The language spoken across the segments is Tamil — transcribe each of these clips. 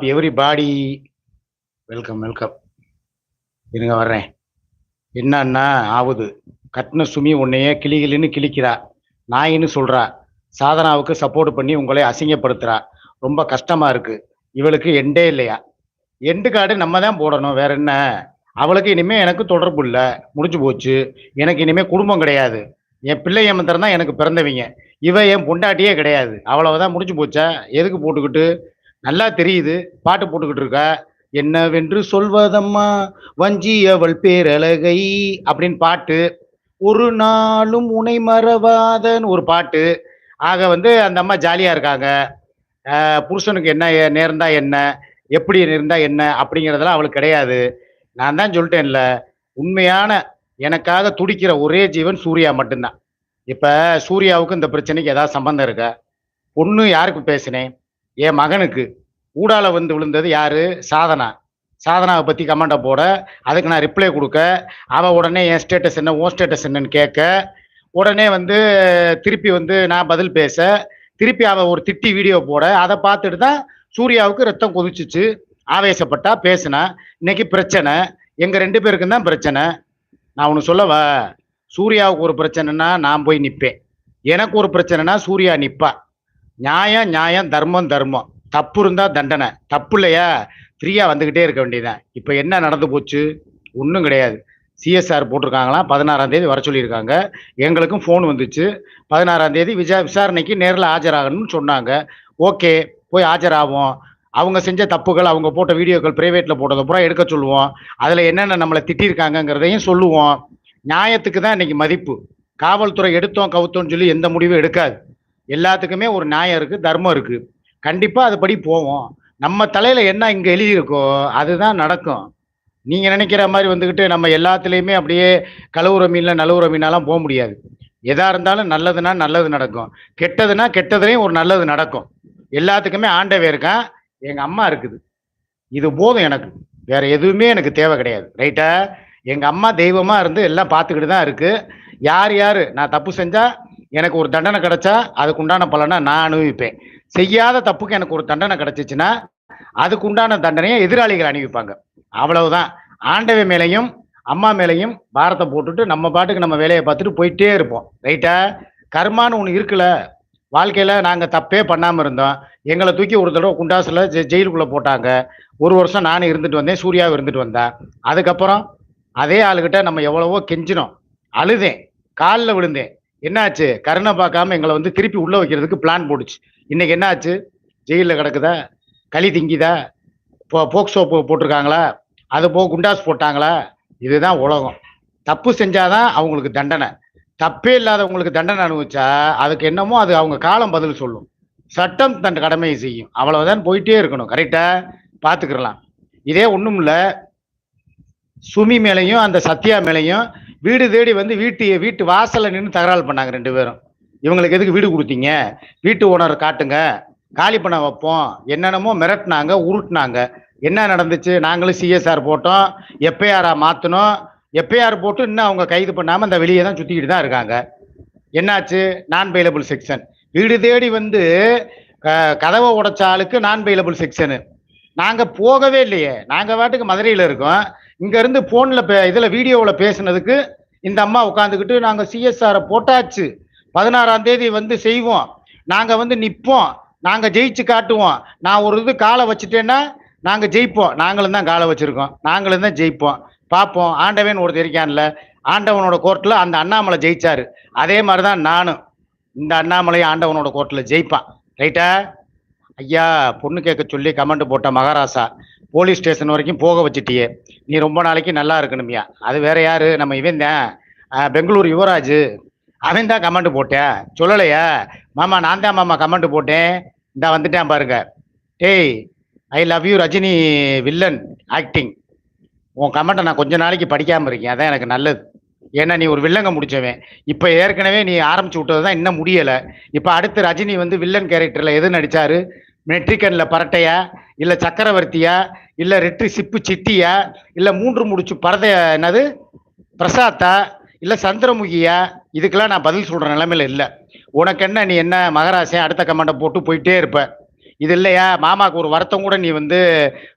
எவ்ரி பாடி வெல்கம் வெல்கம் இருங்க வர்றேன். என்னன்னா ஆகுது கட்டின சுமி உன்னையே கிளி கிளின்னு கிழிக்கிறா. நாயின்னு சொல்றா. சாதனாவுக்கு சப்போர்ட் பண்ணி உங்களை அசிங்கப்படுத்துறா. ரொம்ப கஷ்டமா இருக்கு. இவளுக்கு எண்டே இல்லையா? எண்டு கார்டு நம்ம தான் போடணும். வேற என்ன? அவளுக்கு இனிமே எனக்கு தொடர்பு இல்லை. முடிஞ்சு போச்சு. எனக்கு இனிமே குடும்பம் கிடையாது. என் பிள்ளை ஏமந்தரம் தான் எனக்கு பிறந்தவங்க. இவ என் பொண்டாட்டியே கிடையாது. அவ்வளவுதான். முடிஞ்சு போச்சா? எதுக்கு போட்டுக்கிட்டு? நல்லா தெரியுது. பாட்டு போட்டுக்கிட்டு இருக்க. என்னவென்று சொல்வதம்மா? வஞ்சி அவள் பேரழகை அப்படின்னு பாட்டு. ஒரு நாளும் உனை மறவாதன்னு ஒரு பாட்டு. ஆக வந்து அந்த அம்மா ஜாலியா இருக்காங்க. புருஷனுக்கு என்ன ஏ- நேர்ந்தா என்ன எப்படி இருந்தா என்ன அப்படிங்கிறதெல்லாம் அவளுக்கு கிடையாது. நான் தான் சொல்லிட்டேன்ல உண்மையான எனக்காக துடிக்கிற ஒரே ஜீவன் சூர்யா மட்டும்தான். இப்ப சூர்யாவுக்கு இந்த பிரச்சனைக்கு ஏதாவது சம்பந்தம் இருக்கா? பொண்ணு யாருக்கு பேசினேன்? என் மகனுக்கு ஊடால வந்து விழுந்தது யாரு? சாதனா. சாதனாவை பத்தி கமெண்ட்டை போட அதுக்கு நான் ரிப்ளை கொடுக்க அவ உடனே என் ஸ்டேட்டஸ் என்ன ஓன் ஸ்டேட்டஸ் என்னன்னு கேட்க உடனே வந்து திருப்பி வந்து நான் பதில் பேச திருப்பி அவ ஒரு திட்டி வீடியோ போட அதை பார்த்துட்டு தான் சூர்யாவுக்கு ரத்தம் கொதிச்சிச்சு. ஆவேசப்பட்டா பேசினா இன்னைக்கு பிரச்சனை. எங்க ரெண்டு பேருக்கும் தான் பிரச்சனை. நான் ஒன்று சொல்லவா? சூர்யாவுக்கு ஒரு பிரச்சனைனா நான் போய் நிற்பேன் எனக்கு ஒரு பிரச்சனைனா சூர்யா நிப்பா. நியாயம் நியாயம் தர்மம் தர்மம். தப்பு இருந்தா தண்டனை. தப்பு இல்லையா? ஃப்ரீயா வந்துகிட்டே இருக்க வேண்டியதான் இப்போ என்ன நடந்து போச்சு? ஒன்றும் கிடையாது. சிஎஸ்ஆர் போட்டிருக்காங்களாம். பதினாறாம் தேதி வர சொல்லியிருக்காங்க. எங்களுக்கும் ஃபோன் வந்துச்சு. பதினாறாம் தேதி விஜா விசாரணைக்கு நேரில் ஆஜராகணும்னு சொன்னாங்க. ஓகே போய் ஆஜராகும் அவங்க செஞ்ச தப்புகள் அவங்க போட்ட வீடியோக்கள் பிரைவேட்டில் போட்டதை பூரா எடுக்க சொல்லுவோம். அதில் என்னென்ன நம்மளை திட்டிருக்காங்கங்கிறதையும் சொல்லுவோம். நியாயத்துக்கு தான் இன்னைக்கு மதிப்பு. காவல்துறை எடுத்தோம் கவுத்தோம்னு சொல்லி எந்த முடிவும் எடுக்காது. எல்லாத்துக்குமே ஒரு நியாயம் இருக்கு தர்மம் இருக்கு. கண்டிப்பா அதுபடி போவோம். நம்ம தலையில என்ன இங்க எழுதியிருக்கோ அதுதான் நடக்கும். நீங்க நினைக்கிற மாதிரி வந்துக்கிட்டு நம்ம எல்லாத்துலேயுமே அப்படியே கழுவுற மீன்ல நழுவுற மீனெல்லாம் போக முடியாது. எதா இருந்தாலும் நல்லதுன்னா நல்லது நடக்கும். கெட்டதுன்னா கெட்டதுலேயும் ஒரு நல்லது நடக்கும். எல்லாத்துக்குமே ஆண்டவே இருக்கான். எங்க அம்மா இருக்குது. இது போதும் எனக்கு. வேற எதுவுமே எனக்கு தேவை கிடையாது. ரைட்டா எங்க அம்மா தெய்வமா இருந்து எல்லாம் பார்த்துக்கிட்டு தான் இருக்கு. யார் யாரு? நான் தப்பு செஞ்சா எனக்கு ஒரு தண்டனை கிடைச்சா அதுக்கு உண்டான பலனை நான் அனுபவிப்பேன். செய்யாத தப்புக்கு எனக்கு ஒரு தண்டனை கிடைச்சிச்சுன்னா அதுக்கு உண்டான தண்டனையை எதிராளிகள் அணிவிப்பாங்க. அவ்வளவுதான். ஆண்டவை மேலையும் அம்மா மேலையும் பாரத்தை போட்டுட்டு நம்ம பாட்டுக்கு நம்ம வேலையை பார்த்துட்டு போயிட்டே இருப்போம். ரைட்டா? கர்மான்னு ஒன்று இருக்குல்ல. வாழ்க்கையில் நாங்கள் தப்பே பண்ணாமல் இருந்தோம். எங்களை தூக்கி ஒரு தடவை குண்டாசில் ஜெ- ஜெயிலுக்குள்ளே போட்டாங்க. ஒரு வருஷம் நானும் இருந்துட்டு வந்தேன் சூர்யாவும் இருந்துட்டு வந்தேன் அதுக்கப்புறம் அதே ஆளுகிட்ட நம்ம எவ்வளவோ கெஞ்சினோம். அழுதேன். காலில் விழுந்தேன். என்னாச்சு? கருணை பார்க்காம எங்களை வந்து திருப்பி உள்ள வைக்கிறதுக்கு பிளான் போட்டுச்சு. இன்னைக்கு என்னாச்சு? ஜெயிலில் கிடக்குதா? களி திங்கிதா? போ போக்சோ போட்டிருக்காங்களா? அது போக குண்டாஸ் போட்டாங்களா? இதுதான் உலகம். தப்பு செஞ்சாதான் அவங்களுக்கு தண்டனை. தப்பே இல்லாதவங்களுக்கு தண்டனை அனுபவிச்சா அதுக்கு என்னமோ அது அவங்க காலம் பதில் சொல்லும். சட்டம் தன் கடமையை செய்யும். அவ்வளவுதான் போயிட்டே இருக்கணும். கரெக்டா பார்த்துக்கிறலாம். இதே ஒன்றும் இல்லை. சுமி மேலையும் அந்த சத்யா மேலையும் வீடு தேடி வந்து வீட்டு வீட்டு வாசல்ல நின்று தகராறு பண்ணாங்க ரெண்டு பேரும். இவங்களுக்கு எதுக்கு வீடு கொடுத்தீங்க? வீட்டு ஓனர் காட்டுங்க. காலி பண்ண வைப்போம். என்னென்னமோ மிரட்டினாங்க உருட்டுனாங்க. என்ன நடந்துச்சு? நாங்களும் சிஎஸ்ஆர் போட்டோம். எஃப்ஐஆரா மாற்றினோம் எஃப்ஐஆர் போட்டு இன்னும் அவங்க கைது பண்ணாமல் இந்த வெளியே தான் சுற்றிக்கிட்டு தான் இருக்காங்க. என்னாச்சு? நான் பெயிலபிள் செக்ஷன் வீடு தேடி வந்து க- கதவை உடைச்ச ஆளுக்கு நான் பெயிலபிள் செக்ஷனு நாங்கள் போகவே இல்லையே. நாங்கள் பாட்டுக்கு மதுரையில் இருக்கோம். இங்க இருந்து போன்ல இதுல வீடியோவில் பேசினதுக்கு இந்த அம்மா உட்காந்துக்கிட்டு நாங்க சிஎஸ்ஆரை போட்டாச்சு. பதினாறாம் தேதி வந்து செய்வோம். நாங்க வந்து நிற்போம் நாங்க ஜெயிச்சு காட்டுவோம். நான் ஒரு இது காலை வச்சுட்டேன்னா நாங்க ஜெயிப்போம். நாங்களும் தான் காலை வச்சிருக்கோம். நாங்களும் தான் ஜெயிப்போம். பார்ப்போம் ஆண்டவன் ஒருத்தர் இருக்கான்ல ஆண்டவனோட கோர்ட்டில் அந்த அண்ணாமலை ஜெயிச்சாரு. அதே மாதிரி தான் நானும். இந்த அண்ணாமலை ஆண்டவனோட கோர்ட்டில் ஜெயிப்பான். ரைட்டா ஐயா பொண்ணு கேட்க சொல்லி கமெண்ட் போட்ட மகாராசா போலீஸ் ஸ்டேஷன் வரைக்கும் போக வச்சுட்டியே. நீ ரொம்ப நாளைக்கு நல்லா இருக்கணுமியா. அது வேற யாரு? நம்ம இவன் தான். பெங்களூர் யுவராஜ். அவன் தான் கமெண்ட் போட்டேன் சொல்லலையா? மாமா நான் தான் மாமா கமெண்ட் போட்டேன். இந்த வந்துட்டேன் பாருங்க. டேய் I love you Rajini villain acting உன் கமெண்ட்டை நான் கொஞ்ச நாளைக்கு படிக்காமல் இருக்கேன். அதான் எனக்கு நல்லது. ஏன்னா நீ ஒரு வில்லங்க முடிச்சவன். இப்போ ஏற்கனவே நீ ஆரம்பிச்சு விட்டது தான் இன்னும் முடியலை. இப்போ அடுத்து ரஜினி வந்து வில்லன் கேரக்டரில் எது நடிச்சாரு? மெட்ரிகன்ல பரட்டையா இல்ல சக்கரவர்த்தியா இல்ல ரெட்டு சிப்பு சிட்டியா இல்ல மூன்று முடிச்சு பரத என்னது? பிரசாத்தா இல்ல சந்திரமுகியா? இதுக்கெல்லாம் நான் பதில் சொல்ற நிலைமையில இல்லை. உனக்கு என்ன நீ என்ன மகராசன் அடுத்த கமெண்ட்டை போட்டு போயிட்டே இருப்ப. இது இல்லையா? மாமாக்கு ஒரு வருத்தம் கூட நீ வந்து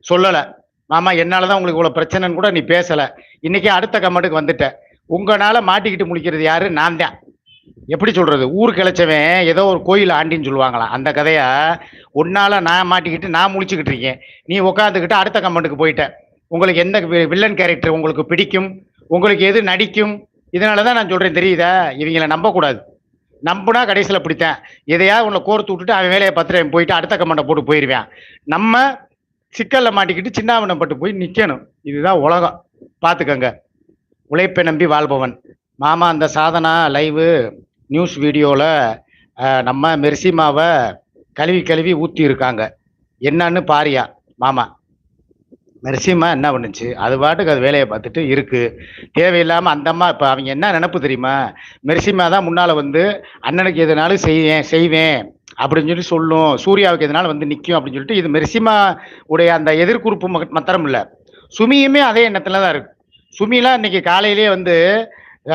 சொல்லலை. மாமா என்னால தான் உங்களுக்கு இவ்வளோ பிரச்சனைன்னு கூட நீ பேசலை. இன்னைக்கு அடுத்த கமெண்ட்டுக்கு வந்துட்ட. உங்களால் மாட்டிக்கிட்டு முடிக்கிறது யாரு? நான் தான் எப்படி சொல்றது? ஊர் கிளச்சவன் ஏதோ ஒரு கோயில் ஆண்டின்னு சொல்லுவாங்களாம் அந்த கதையா உன்னால நான் மாட்டிக்கிட்டு நான் முழிச்சுக்கிட்டு இருக்கேன். நீ உட்காந்துக்கிட்டு அடுத்த கமெண்ட்டுக்கு போயிட்ட. உங்களுக்கு எந்த வி- வில்லன் கேரக்டர் உங்களுக்கு பிடிக்கும்? உங்களுக்கு எது நடிக்கும்? இதனால தான் நான் சொல்றேன் தெரியுதா? இவங்களை நம்பக்கூடாது. நம்புனா கடைசியில் பிடித்தேன். எதையாவது உன்னை கோர்த்து விட்டுட்டு அவன் வேலையை பத்திரம் போயிட்டு அடுத்த கம்பெண்டை போட்டு போயிடுவேன் நம்ம சிக்கலில் மாட்டிக்கிட்டு சின்னாவனப்பட்டு போய் நிற்கணும் இதுதான் உலகம். பார்த்துக்கங்க. உழைப்பை நம்பி வாழ்பவன். மாமா அந்த சாதனா லைவு நியூஸ் வீடியோவில் நம்ம மெர்சிமாவை கழுவி கழுவி ஊற்றி இருக்காங்க என்னன்னு பாரியா மாமா. மெர்சிமா என்ன பண்ணுச்சு? அது பாட்டுக்கு அது வேலையை பார்த்துட்டு இருக்குது தேவையில்லாமல் அந்த அம்மா இப்போ அவங்க என்ன நினப்பு தெரியுமா? மெர்சிமா தான் முன்னால் வந்து அண்ணனுக்கு எதுனாலும் செய்வேன் செய்வேன் அப்படின்னு சொல்லி சொல்லும். சூர்யாவுக்கு எதனால வந்து நிற்கும் அப்படின்னு சொல்லிட்டு இது மெர்சிமா உடைய அந்த எதிர்குறிப்பு மத்திரம் இல்லை சுமியுமே அதே எண்ணத்தில் தான் இருக்கு. சுமிலாம் இன்னைக்கு காலையிலேயே வந்து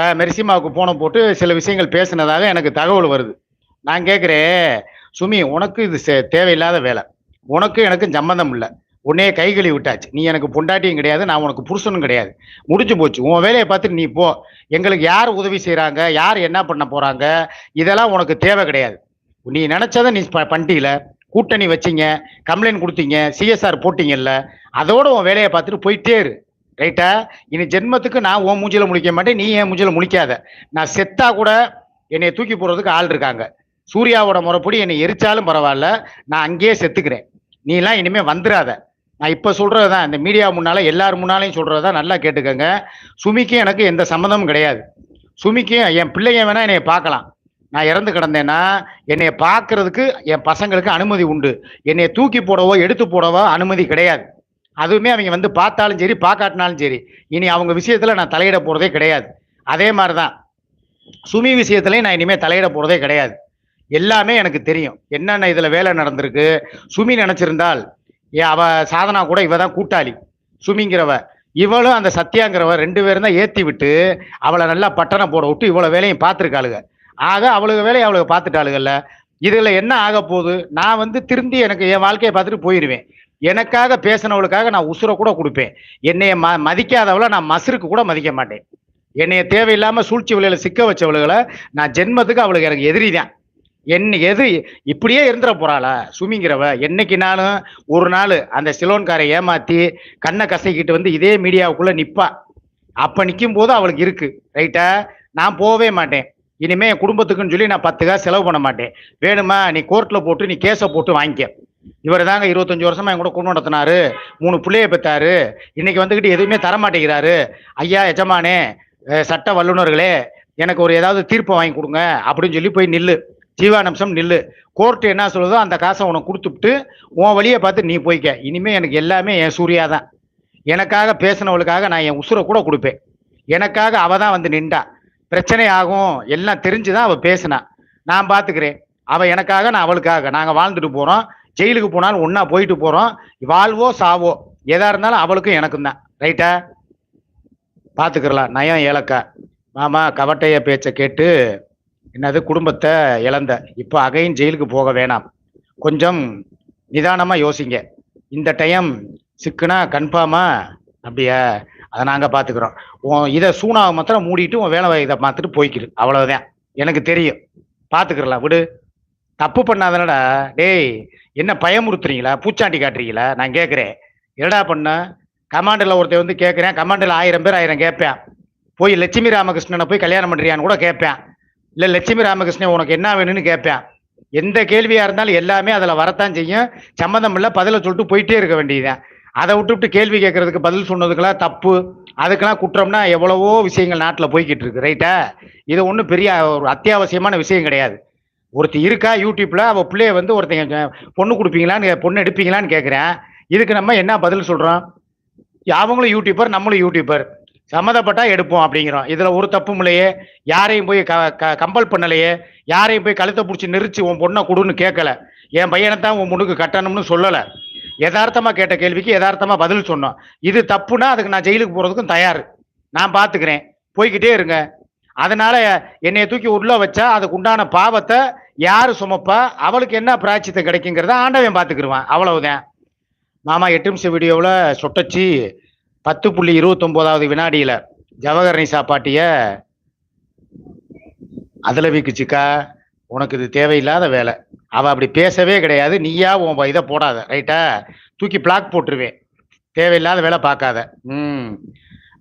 மெர்சிமாவுக்கு போன போட்டு சில விஷயங்கள் பேசினதாக எனக்கு தகவல் வருது. நான் கேட்குறேன் சுமி உனக்கு இது தேவையில்லாத வேலை. உனக்கு எனக்கு சம்மந்தம் இல்லை. உன்னையே கை கழுவி விட்டாச்சு. நீ எனக்கு பொண்டாட்டியும் கிடையாது நான் உனக்கு புருஷனும் கிடையாது. முடிஞ்சு போச்சு. உன் வேலையை பார்த்துட்டு நீ போ. எங்களுக்கு யார் உதவி செய்கிறாங்க யார் என்ன பண்ண போகிறாங்க இதெல்லாம் உனக்கு தேவை கிடையாது. நீ நினச்சதை நீ ப- பண்ணிட்டீல. கூட்டணி வச்சீங்க கம்ப்ளைண்ட் கொடுத்தீங்க சிஎஸ்ஆர் போட்டிங்கல்ல. அதோட உன் வேலையை பார்த்துட்டு போயிட்டே இரு. ரைட்டா இனி ஜென்மத்துக்கு நான் உன் மூஞ்சியில் முழிக்க மாட்டேன் நீ என் மூஞ்சியில் முழிக்காத. நான் செத்தா கூட என்னை தூக்கி போடுறதுக்கு ஆள் இருக்காங்க. சூர்யாவோட முறைப்படி என்னை எரிச்சாலும் பரவாயில்ல நான் அங்கேயே செத்துக்கிறேன். நீ எல்லாம் வந்துடாத நான் இப்போ சொல்கிறது தான் இந்த மீடியா முன்னால் எல்லார் முன்னாலையும் சொல்றதா நல்லா கேட்டுக்கோங்க. சுமிக்கும் எனக்கு எந்த சம்மந்தமும் கிடையாது. சுமிக்கும் என் பிள்ளைங்க வேணால் என்னை பார்க்கலாம். நான் இறந்து கிடந்தேன்னா என்னை பார்க்கறதுக்கு என் பசங்களுக்கு அனுமதி உண்டு. என்னை தூக்கி போடவோ எடுத்து போடவோ அனுமதி கிடையாது. அதுவுமே அவங்க வந்து பார்த்தாலும் சரி பார்க்காட்டினாலும் சரி இனி அவங்க விஷயத்தில் நான் தலையிட போகிறதே கிடையாது. அதே மாதிரி தான் சுமி விஷயத்துலையும் நான் இனிமேல் தலையிட போகிறதே கிடையாது. எல்லாமே எனக்கு தெரியும். என்னென்ன இதில் வேலை நடந்திருக்கு? சுமி நினச்சிருந்தால் ஏ அவ சாதனா கூட இவ தான் கூட்டாளி. சுமிங்கிறவ. இவளும் அந்த சத்யாங்கிறவ ரெண்டு பேரும் தான் ஏற்றி விட்டு அவளை நல்லா பட்டணம் போட விட்டு இவ்வளோ வேலையும் பார்த்துருக்காளுங்க ஆக அவளுக்கு வேலையை அவளுக்கு பார்த்துட்டாளுகள்ல. இதில் என்ன ஆக போகுது நான் வந்து திருந்தி எனக்கு என் வாழ்க்கையை பார்த்துட்டு போயிடுவேன் எனக்காக பேசினவளுக்காக நான் உசுரை கூட கொடுப்பேன். என்னைய ம மதிக்காதவளை நான் மசருக்கு கூட மதிக்க மாட்டேன். என்னைய தேவையில்லாமல் சூழ்ச்சி விலையில சிக்க வச்சவளுகளை நான் ஜென்மத்துக்கு அவளுக்கு எனக்கு எதிரி தான் என்ன எது இப்படியே இருந்துட போறாளா சுமிங்கிறவ. என்னைக்குனாலும் ஒரு நாள் அந்த சிலோன்காரை ஏமாத்தி கண்ணை கசைக்கிட்டு வந்து இதே மீடியாவுக்குள்ள நிற்பா அப்ப நிற்கும் போது அவளுக்கு இருக்கு. ரைட்டா? நான் போகவே மாட்டேன். இனிமே என் குடும்பத்துக்குன்னு சொல்லி நான் பத்து காசு செலவு பண்ண மாட்டேன். வேணுமா நீ கோர்ட்ல போட்டு நீ கேஸை போட்டு வாங்கிக்க. இவர் தாங்க இருபத்தஞ்சு வருஷமா என் கூட குடும்பம் நடத்தினாரு. மூணு பிள்ளைய பெற்றாரு இன்னைக்கு வந்துக்கிட்டு எதுவுமே தர மாட்டேங்கிறாரு ஐயா எஜமானே சட்ட வல்லுநர்களே எனக்கு ஒரு ஏதாவது தீர்ப்பை வாங்கி கொடுங்க அப்படின்னு சொல்லி போய் நில்லு. ஜீவானம்சம் நில்லு. கோர்ட்டு என்ன சொல்லுதோ அந்த காசை உனக்கு கொடுத்துட்டு உன் வழியை பார்த்து நீ போய்க்க. இனிமேல் எனக்கு எல்லாமே என் சூர்யா தான் எனக்காக பேசினவளுக்காக நான் என் உசுரை கூட கொடுப்பேன். எனக்காக அவ தான் வந்து நின்றா. பிரச்சனை ஆகும். எல்லாம் தெரிஞ்சுதான் அவள் பேசினா. நான் பார்த்துக்கிறேன் அவள் எனக்காக நான் அவளுக்காக. நாங்கள் வாழ்ந்துட்டு போகிறோம் ஜெயிலுக்கு போனாலும் ஒன்னா போயிட்டு போறோம். வாழ்வோ சாவோ. எதா இருந்தாலும் அவளுக்கும் எனக்கும் தான். ரைட்டா பாத்துக்கிறலாம் நயம் ஏலக்கா மாமா கவட்டைய பேச்சை கேட்டு என்னது குடும்பத்தை இழந்த. இப்போ அகைன் ஜெயிலுக்கு போக வேணாம். கொஞ்சம் நிதானமா யோசிங்க. இந்த டைம் சிக்குனா கன்ஃபார்மா அப்படியா? அதை நாங்கள் பார்த்துக்குறோம் உன் இதை சூனாவை மாத்திரம் மூடிட்டு உன் வேலை இதை பார்த்துட்டு போய்க்கிடு அவ்வளோதான் எனக்கு தெரியும். பார்த்துக்கிறலாம் விடு. தப்பு பண்ணாதனடா. டேய் என்ன பயமுறுத்துறீங்களா? பூச்சாண்டி காட்டுறீங்களா? நான் கேட்குறேன் என்னடா பண்ண? கமாண்டில் ஒருத்தன் வந்து கேட்குறேன் கமாண்டில் ஆயிரம் பேர் ஆயிரம் கேட்பேன். போய் லட்சுமி ராமகிருஷ்ணனை போய் கல்யாணம் பண்ணுறியான்னு கூட கேட்பேன். இல்லை லட்சுமி ராமகிருஷ்ணன் உனக்கு என்ன வேணும்னு கேட்பேன். எந்த கேள்வியாக இருந்தாலும் எல்லாமே அதில் வரத்தான் செய்யும். சம்மந்தம் இல்லை பதிலை சொல்லிட்டு போயிட்டே இருக்க வேண்டியதுதான். அதை விட்டுவிட்டு கேள்வி கேட்கறதுக்கு பதில் சொன்னதுக்கெல்லாம் தப்பு. அதுக்கெல்லாம் குற்றம்னா எவ்வளவோ விஷயங்கள் நாட்டில் போய்கிட்டு இருக்கு. ரைட்டா? இது ஒன்றும் பெரிய ஒரு அத்தியாவசியமான விஷயம் கிடையாது. ஒருத்தி இருக்கா யூடியூப்ல அவ பிள்ளைய வந்து ஒருத்தங்க பொண்ணு கொடுப்பீங்களான்னு பொண்ணு எடுப்பீங்களான்னு கேட்குறேன் இதுக்கு நம்ம என்ன பதில் சொல்றோம்? அவங்களும் யூடியூபர் நம்மளும் யூடியூபர். சம்மதப்பட்டா எடுப்போம் அப்படிங்கிறோம். இதுல ஒரு தப்பும் இல்லையே. யாரையும் போய் கம்பல் பண்ணலையே. யாரையும் போய் கழுத்தை பிடிச்சி நெரிச்சு உன் பொண்ணை கொடுன்னு கேட்கல என் பையனை தான் உன் பொண்ணுக்கு கட்டணும்னு சொல்லல. யதார்த்தமா கேட்ட கேள்விக்கு யதார்த்தமா பதில் சொன்னோம். இது தப்புனா அதுக்கு நான் ஜெயிலுக்கு போறதுக்கும் தயார். நான் பாத்துக்கிறேன். போய்கிட்டே இருங்க. அதனால என்னைய தூக்கி உள்ள வச்சா அதுக்கு உண்டான பாவத்தை யார் சுமப்பா? அவளுக்கு என்ன பிராச்சியத்தை கிடைக்குங்கிறத ஆண்டவன் பார்த்துக்கிருவான். அவ்வளவுதான். மாமா எட்டு நிமிஷம் வீடியோவில் சொட்டச்சி பத்து புள்ளி இருபத்தொம்போதாவது வினாடியில் ஜவஹர்னி சாப்பாட்டிய அதில் வீக்குச்சிக்கா? உனக்கு இது தேவையில்லாத வேலை. அவள் அப்படி பேசவே கிடையாது. நீயா உன் இதை போடாத. ரைட்டா? தூக்கி பிளாக் போட்டுருவேன். தேவையில்லாத வேலை பார்க்காத. ம்.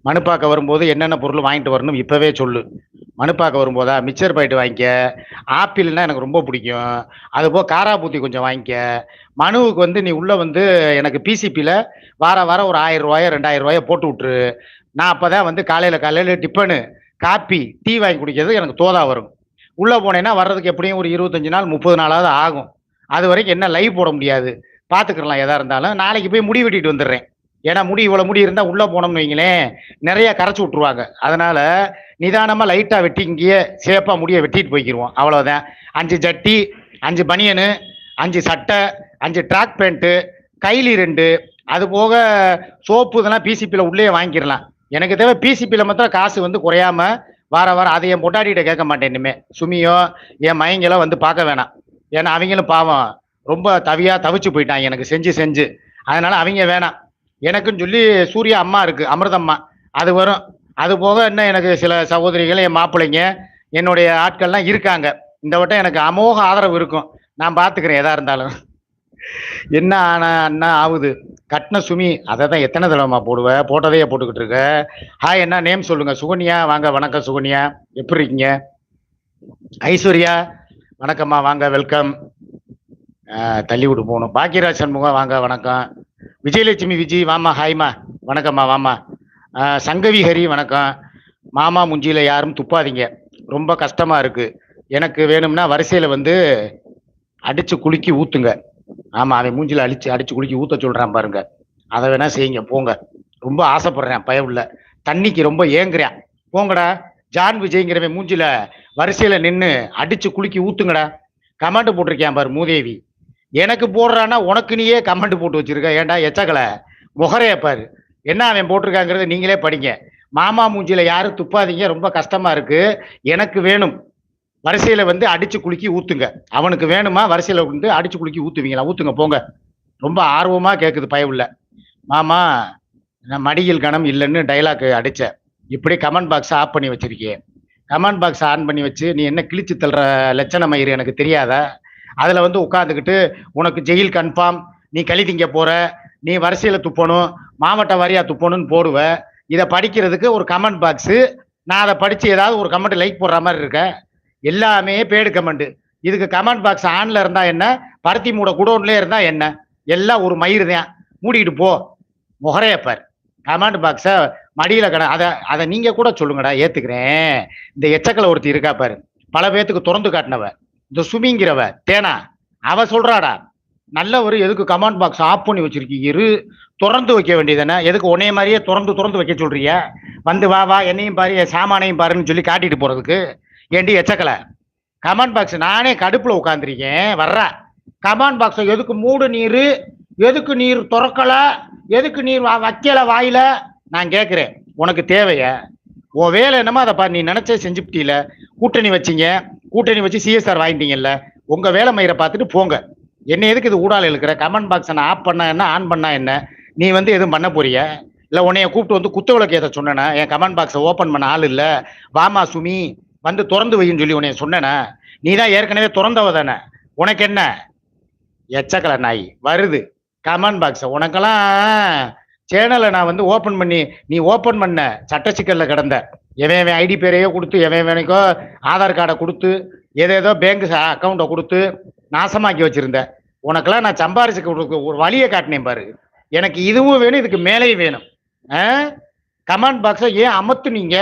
மனு பார்க்க வரும்போது என்னென்ன பொருள் வாங்கிட்டு வரணும் இப்போவே சொல்லு. மனு பார்க்க வரும்போதா மிச்சர் பாயிட்டு வாங்கிக்க ஆப்பிள்னா எனக்கு ரொம்ப பிடிக்கும். அதுபோல் காராபூத்தி கொஞ்சம் வாங்கிக்க. மனுவுக்கு வந்து நீ உள்ளே வந்து எனக்கு பிசிபியில் வார வாரம் ஒரு ஆயிரம் ரூபாயோ ரெண்டாயிரம் ரூபாயோ போட்டு விட்ரு நான் அப்போ தான் வந்து காலையில் காலையில் டிஃபனு காப்பி டீ வாங்கி குடிக்கிறது எனக்கு தோதா வரும். உள்ளே போனேன்னா வர்றதுக்கு எப்படியும் ஒரு இருபத்தஞ்சு நாள் முப்பது நாளாவது ஆகும். அது வரைக்கும் என்ன லைவ் போட முடியாது. பார்த்துக்கலாம் எதாக இருந்தாலும். நாளைக்கு போய் முடி வெட்டிட்டு வந்துடுறேன். ஏன்னா முடி இவ்வளோ முடி இருந்தால் உள்ளே போனோம்னு வைங்களேன் நிறைய கரைச்சி விட்ருவாங்க அதனால நிதானமாக லைட்டாக வெட்டி இங்கேயே சேஃபாக முடியை வெட்டிட்டு போய்க்கிருவோம். அவ்வளோதான் அஞ்சு ஜட்டி அஞ்சு பனியனு அஞ்சு சட்டை அஞ்சு ட்ராக் பேண்ட்டு கைலி ரெண்டு அது போக சோப்பு இதெல்லாம் பிசிபியில் உள்ளே வாங்கிடலாம். எனக்கு தேவை பிசிபியில் மாத்திரம் காசு வந்து குறையாம வார வாரம் அதை என் பொட்டாட்டிகிட்ட கேட்க மாட்டேன் சுமியோ என் மையங்களோ வந்து பார்க்க வேணாம். ஏன்னா அவங்களும் பாவம் ரொம்ப தவியாக தவிச்சு போயிட்டாங்க. எனக்கு செஞ்சு செஞ்சு. அதனால அவங்க வேணாம். எனக்குன்னு சொல்லி சூர்யா அம்மா இருக்கு அமிர்தம்மா. அது வரும். அது போக இன்னும் எனக்கு சில சகோதரிகள் என் மாப்பிள்ளைங்க என்னுடைய ஆட்கள்லாம் இருக்காங்க. இந்த வட்டம் எனக்கு அமோக ஆதரவு இருக்கும். நான் பார்த்துக்கிறேன் எதா இருந்தாலும். என்ன ஆனா அண்ணா ஆகுது. கட்டின சுமி அதை தான் எத்தனை தடவைமா போடுவ? போட்டதையே போட்டுக்கிட்டு இருக்க. ஹாய் என்ன நேம் சொல்லுங்க. சுகன்யா வாங்க. வணக்கம் சுகன்யா. எப்படி இருக்கீங்க? ஐஸ்வர்யா வணக்கம்மா. வாங்க வெல்கம். தள்ளி விட்டு போகணும். பாக்கியராஜ் சண்முகம் வாங்க. வணக்கம். விஜயலட்சுமி விஜய் வாமா ஹாய்மா வணக்கம்மா வாமா சங்கவிஹரி சங்கவி ஹரி வணக்கம். மாமா முஞ்சியில் யாரும் துப்பாதீங்க. ரொம்ப கஷ்டமாக இருக்குது எனக்கு வேணும்னா வரிசையில் வந்து அடித்து குலுக்கி ஊற்றுங்க ஆமாம் அவன் மூஞ்சியில் அடித்து அடித்து குலுக்கி ஊற்ற சொல்கிறான் பாருங்க. அதை வேணா செய்யுங்க போங்க. ரொம்ப ஆசைப்படுறேன் பயவுள்ள தண்ணிக்கு ரொம்ப ஏங்குறேன். போங்கடா. ஜான் விஜய்ங்கிறவன் மூஞ்சியில் வரிசையில் நின்று அடித்து குலுக்கி ஊற்றுங்கடா கமெண்ட் போட்டிருக்கேன் பாரு மூதேவி. எனக்கு போடுறான்னா உனக்கு நீயே கமெண்ட் போட்டு வச்சிருக்க. ஏன்டா எச்சக்கலை முகரைய பாரு. என்ன அவன் போட்டிருக்காங்கிறத நீங்களே படிங்க. மாமா மூஞ்சியில் யாரும் துப்பாதீங்க. ரொம்ப கஷ்டமா இருக்கு. எனக்கு வேணும். வரிசையில் வந்து அடிச்சு குலுக்கி ஊத்துங்க. அவனுக்கு வேணுமா? வரிசையில் வந்து அடிச்சு குலுக்கி ஊத்துவீங்களா? ஊத்துங்க போங்க. ரொம்ப ஆர்வமாக கேட்குது பயவுள்ள. மாமா நான் மடியில் கணம் இல்லைன்னு டைலாக் அடித்தேன் இப்படி கமெண்ட் பாக்ஸ் ஆஃப் பண்ணி வச்சிருக்கேன் கமெண்ட் பாக்ஸ் ஆன் பண்ணி வச்சு நீ என்ன கிழிச்சு தள்ளுற லட்சணம் மயிறு எனக்கு தெரியாதா? அதில் வந்து உட்காந்துக்கிட்டு உனக்கு ஜெயில் கன்ஃபார்ம் நீ களி திங்க போகிற நீ வரிசையில் துப்பணும் மாவட்ட வாரியாக துப்பணும்னு போடுவ. இதை படிக்கிறதுக்கு ஒரு கமெண்ட் பாக்ஸு நான் அதை படித்து ஏதாவது ஒரு கமெண்ட் லைக் போடுற மாதிரி இருக்கேன் எல்லாமே பேடு கமெண்டு இதுக்கு கமெண்ட் பாக்ஸ் ஆனில் இருந்தால் என்ன? பருத்தி மூட குடோன்லேயே இருந்தால் என்ன? எல்லாம் ஒரு மயிறு தான். மூடிட்டு போ. முகரையப்பார் கமெண்ட் பாக்ஸை மடியில் கட அதை அதை நீங்கள் கூட சொல்லுங்கடா ஏற்றுக்கிறேன் இந்த எச்சக்கலை ஒருத்தி இருக்கா பாரு. பல பேர்த்துக்கு திறந்து காட்டினவ. இந்த சுமிங்கிறவ தேனா? அவ சொல்றாடா நல்ல ஒரு எதுக்கு கமெண்ட் பாக்ஸ் ஆஃப் பண்ணி வச்சிருக்கீங்க இரு திறந்து வைக்க வேண்டியதானே எதுக்கு உன்னைய மாதிரியே திறந்து திறந்து வைக்க சொல்றிய வந்து வா வா என்னையும் பாரு என் சாமானையும் பாருன்னு சொல்லி காட்டிட்டு போறதுக்கு. ஏண்டி எச்சக்கலை? கமெண்ட் பாக்ஸ் நானே கடுப்புல உட்காந்துருக்கேன் வர்றா. கமெண்ட் பாக்ஸை எதுக்கு மூடு நீர்? எதுக்கு நீர் திறக்கல? எதுக்கு நீர் வா வைக்கல வாயில? நான் கேட்குறேன் உனக்கு தேவைய? உன் வேலை என்னமோ அதை நீ நினைச்சே செஞ்சுப்பிட்டியில கூட்டணி வச்சீங்க. கூட்டணி வச்சு சிஎஸ்ஆர் வாங்கிட்டீங்கல்ல உங்க வேலை மயிரை பார்த்துட்டு போங்க. என்ன எதுக்கு இது ஊடால இருக்கிற கமெண்ட் பாக்ஸை நான் ஆஃப் பண்ணா என்ன ஆன் பண்ணா என்ன? நீ வந்து எதுவும் பண்ண போறிய? இல்ல உன்னைய கூப்பிட்டு வந்து குத்த விளக்கு ஏத்த சொன்னேனா? என் கமெண்ட் பாக்ஸை ஓபன் பண்ண ஆள் இல்ல. வாமா சுமி வந்து திறந்து வைன்னு சொல்லி உன்னைய சொன்னேனா? நீ தான் ஏற்கனவே திறந்தவ தானே. உனக்கு என்ன? எச்சக்கலை நாய். வருது. கமெண்ட் பாக்ஸ் உனக்கெல்லாம் சேனலை நான் வந்து ஓப்பன் பண்ணி நீ ஓப்பன் பண்ண சட்ட சிக்கல்ல கிடந்த. எவன் எவன் ஐடி பேரையோ கொடுத்து எவன் எவனுக்கோ ஆதார் கார்டை கொடுத்து ஏதேதோ பேங்க் அக்கௌண்ட்டை கொடுத்து நாசமாக்கி வச்சுருந்தேன் உனக்கெல்லாம் நான் சம்பாரிச்சு கொடுக்க ஒரு வழியை காட்டினேன் பாரு. எனக்கு இதுவும் வேணும் இதுக்கு மேலேயும் வேணும். கமெண்ட் பாக்ஸை ஏன் அமர்த்துனீங்க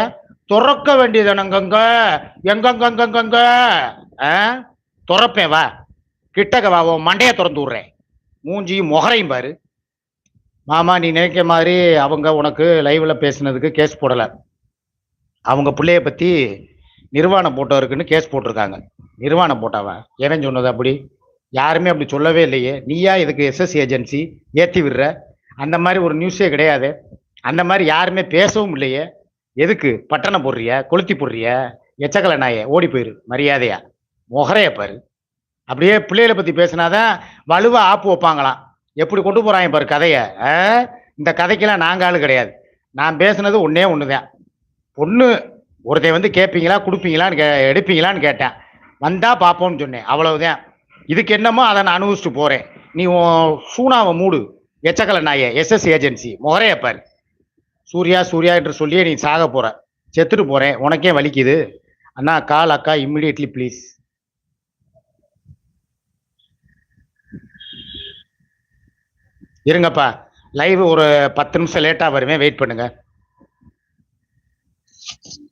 துறக்க வேண்டியதுனங்கங்க எங்கங்கங்கங்க துறப்பேன் வா. கிட்டக்க வா உன் மண்டையை திறந்து விட்றேன். மூஞ்சியும் முகரையும் பாரு. மாமா நீ நினைக்கிற மாதிரி அவங்க உனக்கு லைவில் பேசினதுக்கு கேஸ் போடலை. அவங்க பிள்ளைய பற்றி நிர்வாணம் போட்டவருக்குன்னு கேஸ் போட்டிருக்காங்க. நிர்வாணம் போட்டவன். எவன் சொன்னது அப்படி? யாருமே அப்படி சொல்லவே இல்லையே. நீயா இதுக்கு எஸ்எஸ் ஏஜென்சி ஏற்றி விடுற? அந்த மாதிரி ஒரு நியூஸே கிடையாது. அந்த மாதிரி யாருமே பேசவும் இல்லையே. எதுக்கு? பட்டணம் போடுறிய? கொளுத்தி போடுறிய? எச்சக்கலை நாயே ஓடி போயிரு. மரியாதையா. முகரைய பாரு. அப்படியே பிள்ளைகளை பற்றி பேசினாதான் வலுவாக ஆப்பு வைப்பாங்களாம். எப்படி கொண்டு போகிறாங்க பாரு கதையை? ஆ? இந்த கதைக்கெல்லாம் நாங்கள் ஆள் கிடையாது. நான் பேசுனது ஒன்றே ஒன்று தான் பொண்ணு ஒருத்தன் வந்து கேட்பீங்களா கொடுப்பீங்களான்னு கே எடுப்பீங்களான்னு கேட்டேன். வந்தால் பார்ப்போம்னு சொன்னேன் அவ்வளவுதான். இதுக்கு என்னமோ அதை நான் அனுபவிச்சுட்டு போகிறேன் நீ உன் சூனாவை மூடு எச்சக்கல நாய எஸ்எஸ் ஏஜென்சி முறைய சூர்யா சூர்யா என்று சொல்லியே நீ சாக போகிற செத்துட்டு போகிறேன் உனக்கே வலிக்குது. அண்ணா கால் அக்கா இம்மிடியட்லி ப்ளீஸ் இருங்கப்பா லைவ் ஒரு பத்து நிமிஷம் லேட்டாக வருவேன் வெயிட் பண்ணுங்கள் Thank you.